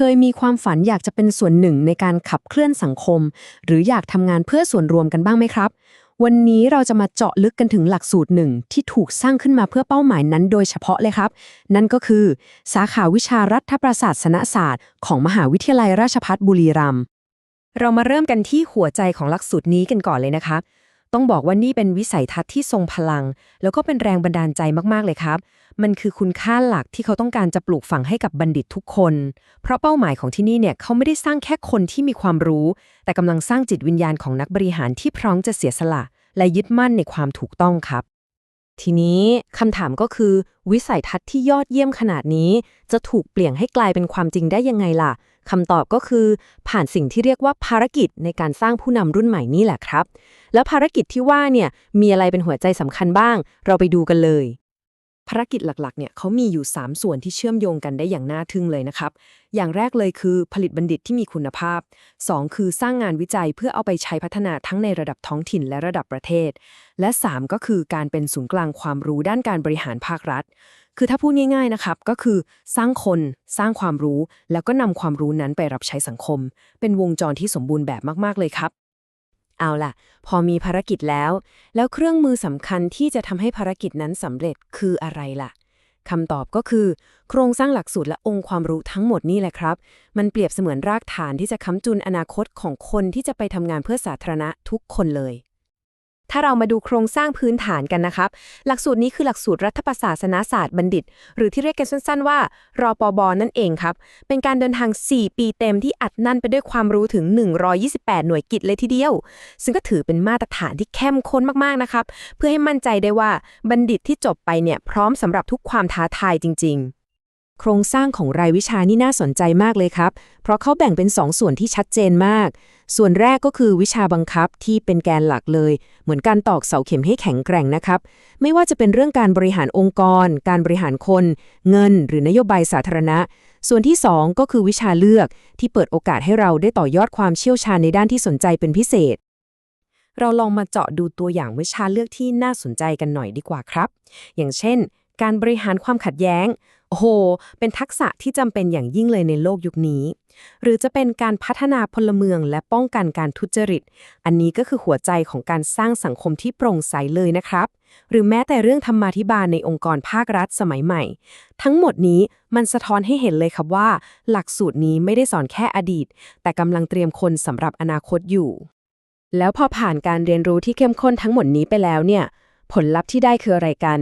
เคยมีความฝันอยากจะเป็นส่วนหนึ่งในการขับเคลื่อนสังคม หรืออยากทำงานเพื่อส่วนรวมกันบ้างไหมครับ วันนี้เราจะมาเจาะลึกกันถึงหลักสูตรหนึ่งที่ถูกสร้างขึ้นมาเพื่อเป้าหมายนั้นโดยเฉพาะเลยครับ นั่นก็คือ สาขาวิชารัฐประศาสนศาสตร์ ของมหาวิทยาลัยราชภัฏบุรีรัมย์เรามาเริ่มกันที่หัวใจของหลักสูตรนี้กันก่อนเลยนะคะ ต้องบอกว่านี่เป็นวิสัยทัศน์ที่ทรงพลัง แล้วก็เป็นแรงบันดาลใจมากๆเลยครับ มันคือคุณค่าหลักที่เขาต้องการจะปลูกฝังให้กับบัณฑิตทุกคน เพราะเป้าหมายของที่นี่เนี่ยเขาไม่ได้สร้างแค่คนที่มีความรู้ แต่กำลังสร้างจิตวิญญาณของนักบริหารที่พร้อมจะเสียสละ และยึดมั่นในความถูกต้องครับ ทีนี้คำถามก็คือ วิสัยทัศน์ที่ยอดเยี่ยมขนาดนี้ จะถูกเปลี่ยนให้กลายเป็นความจริงได้ยังไงล่ะคำตอบก็คือ ผ่านสิ่งที่เรียกว่าภารกิจในการสร้างผู้นำรุ่นใหม่นี่แหละครับ แล้วภารกิจที่ว่าเนี่ยมีอะไรเป็นหัวใจสำคัญบ้าง เราไปดูกันเลย ภารกิจหลักๆเนี่ยเขามีอยู่ 3 ส่วนที่เชื่อมโยงกันได้อย่างน่าทึ่งเลยนะครับ อย่างแรกเลยคือผลิตบัณฑิตที่มีคุณภาพ 2 คือสร้างงานวิจัยเพื่อเอาไปใช้พัฒนาทั้งในระดับท้องถิ่นและระดับประเทศ และ 3 ก็คือการเป็นศูนย์กลางความรู้ด้านการบริหารภาครัฐ คือถ้าพูดง่ายๆนะครับก็คือสร้างคนสร้างความรู้ แล้วก็นำความรู้นั้นไปรับใช้สังคม เป็นวงจรที่สมบูรณ์แบบมากๆเลยครับ เอาล่ะ พอมีภารกิจแล้ว แล้วเครื่องมือสำคัญที่จะทำให้ภารกิจนั้นสำเร็จคืออะไรล่ะคำตอบก็คือ โครงสร้างหลักสูตรและองค์ความรู้ทั้งหมดนี่แหละครับ มันเปรียบเสมือนรากฐานที่จะค้ำจุนอนาคตของคนที่จะไปทำงานเพื่อสาธารณะทุกคนเลย ถ้าเรามาดูโครงสร้างพื้นฐานกันนะครับ หลักสูตรนี้คือหลักสูตรรัฐประศาสนศาสตร์บัณฑิต หรือที่เรียกกันสั้นๆว่ารอปบอนั่นเองครับ เป็นการเดินทาง 4 ปีเต็มที่อัดแนั่นไปด้วยความรู้ถึง 128 หน่วยกิจเลยทีเดียว ซึ่งก็ถือเป็นมาตรฐานที่เข้มข้นมากๆนะครับ เพื่อให้มั่นใจได้ว่าบัณฑิตที่จบไปเนี่ยพร้อมสำหรับทุกความท้าทายจริง ๆ โครงสร้างของรายวิชานี่น่าสนใจมากเลยครับ เพราะเขาแบ่งเป็น2ส่วนที่ชัดเจนมาก ส่วนแรกก็คือวิชาบังคับที่เป็นแกนหลักเลย เหมือนการตอกเสาเข็มให้แข็งแกร่งนะครับ ไม่ว่าจะเป็นเรื่องการบริหารองค์กร การบริหารคน เงิน หรือนโยบายสาธารณะ ส่วนที่ 2 ก็คือวิชาเลือกที่เปิดโอกาสให้เราได้ต่อยอดความเชี่ยวชาญในด้านที่สนใจเป็นพิเศษเราลองมาเจาะดูตัวอย่างวิชาเลือกที่น่าสนใจกันหน่อยดีกว่าครับ อย่างเช่น การบริหารความขัดแย้ง โอ้โห เป็นทักษะที่จำเป็นอย่างยิ่งเลยในโลกยุคนี้ หรือจะเป็นการพัฒนาพลเมืองและป้องกันการทุจริต อันนี้ก็คือหัวใจของการสร้างสังคมที่โปร่งใสเลยนะครับ หรือแม้แต่เรื่องธรรมาธิบาลในองค์กรภาครัฐสมัยใหม่ ทั้งหมดนี้มันสะท้อนให้เห็นเลยครับว่า หลักสูตรนี้ไม่ได้สอนแค่อดีต แต่กำลังเตรียมคนสำหรับอนาคตอยู่ แล้วพอผ่านการเรียนรู้ที่เข้มข้นทั้งหมดนี้ไปแล้วเนี่ย ผลลัพธ์ที่ได้คืออะไรกัน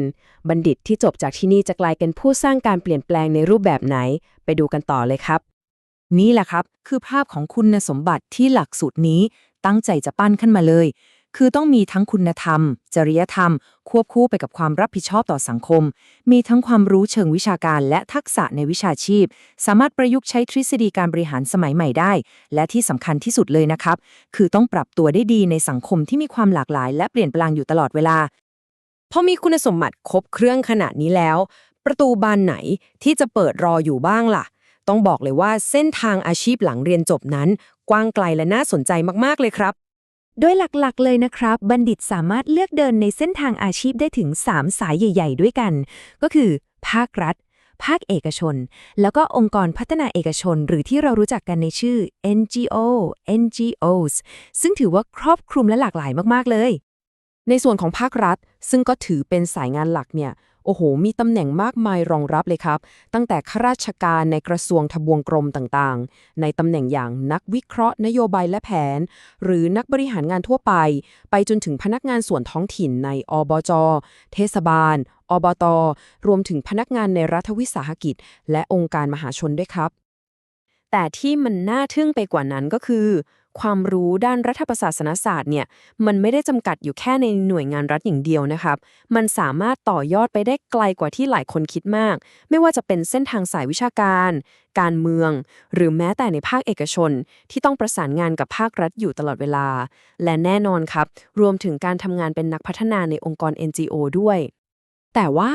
บัณฑิตที่จบจากที่นี่จะกลายเป็นผู้สร้างการเปลี่ยนแปลงในรูปแบบไหน ไปดูกันต่อเลยครับ นี่แหละครับ คือภาพของคุณสมบัติที่หลักสูตรนี้ตั้งใจจะปั้นขึ้นมาเลย คือต้องมีทั้งคุณธรรม จริยธรรม ควบคู่ไปกับความรับผิดชอบต่อสังคม มีทั้งความรู้เชิงวิชาการและทักษะในวิชาชีพ สามารถประยุกต์ใช้ทฤษฎีการบริหารสมัยใหม่ได้ และที่สำคัญที่สุดเลยนะครับ คือต้องปรับตัวได้ดีในสังคมที่มีความหลากหลาย และเปลี่ยนแปลงอยู่ตลอดเวลา พอมีคุณสมบัติครบเครื่องขนาดนี้แล้ว ประตูบานไหนที่จะเปิดรออยู่บ้างล่ะ ต้องบอกเลยว่าเส้นทางอาชีพหลังเรียนจบนั้น กว้างไกลและน่าสนใจมากๆเลยครับ โดยหลักๆ เลยนะครับ บัณฑิตสามารถเลือกเดินในเส้นทางอาชีพได้ถึง 3 สายใหญ่ ๆ ด้วยกัน ก็คือ ภาครัฐ ภาคเอกชน แล้วก็องค์กรพัฒนาเอกชน หรือที่เรารู้จักกันในชื่อ NGO NGOs ซึ่งถือว่าครอบคลุมและหลากหลายมากๆเลย ในส่วนของภาครัฐ ซึ่งก็ถือเป็นสายงานหลักเนี่ย โอ้โห มีตำแหน่งมากมายรองรับเลยครับ ตั้งแต่ข้าราชการในกระทรวงทบวงกรมต่างๆ ในตำแหน่งอย่างนักวิเคราะห์นโยบายและแผน หรือนักบริหารงานทั่วไป ไปจนถึงพนักงานส่วนท้องถิ่นในอบจ เทศบาล อบต รวมถึงพนักงานในรัฐวิสาหกิจ และองค์การมหาชนด้วยครับ แต่ที่มันน่าทึ่งไปกว่านั้นก็คือ ความรู้ด้านรัฐประศาสนศาสตร์เนี่ยมันไม่ได้จำกัดอยู่แค่ในหน่วยงานรัฐอย่างเดียวนะครับ มันสามารถต่อยอดไปได้ไกลกว่าที่หลายคนคิดมาก ไม่ว่าจะเป็นเส้นทางสายวิชาการ การเมือง หรือแม้แต่ในภาคเอกชน ที่ต้องประสานงานกับภาครัฐอยู่ตลอดเวลา และแน่นอนครับ รวมถึงการทำงานเป็นนักพัฒนาในองค์กร NGO ด้วย แต่ว่า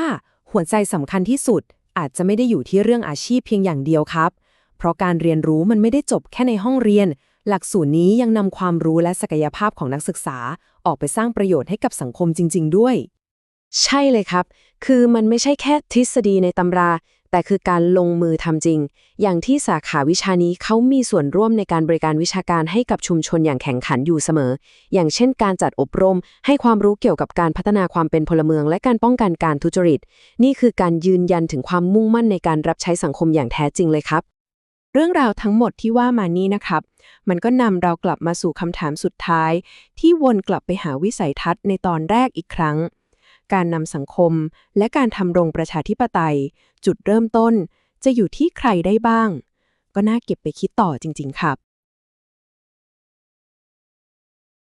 หัวใจสำคัญที่สุดอาจจะไม่ได้อยู่ที่เรื่องอาชีพเพียงอย่างเดียวครับ เพราะการเรียนรู้มันไม่ได้จบแค่ในห้องเรียน หลักสูตรนี้ยังนำความรู้และศักยภาพของนักศึกษาออกไปสร้างประโยชน์ให้กับสังคมจริง ๆ ด้วย ใช่เลยครับ คือมันไม่ใช่แค่ทฤษฎีในตำรา แต่คือการลงมือทำจริง อย่างที่สาขาวิชานี้เขามีส่วนร่วมในการบริการวิชาการให้กับชุมชนอย่างแข่งขันอยู่เสมอ อย่างเช่น การจัดอบรม ให้ความรู้เกี่ยวกับการพัฒนาความเป็นพลเมือง และการป้องกันการทุจริต นี่คือการยืนยันถึงความมุ่งมั่นในการรับใช้สังคมอย่างแท้จริงเลยครับ เรื่องราวทั้งหมดที่ว่ามานี้นะครับ มันก็นำเรากลับมาสู่คำถามสุดท้าย ที่วนกลับไปหาวิสัยทัศน์ในตอนแรกอีกครั้ง การนำสังคมและการทำรงประชาธิปไตย จุดเริ่มต้น จะอยู่ที่ใครได้บ้าง ก็น่าเก็บไปคิดต่อจริง ๆ ครับ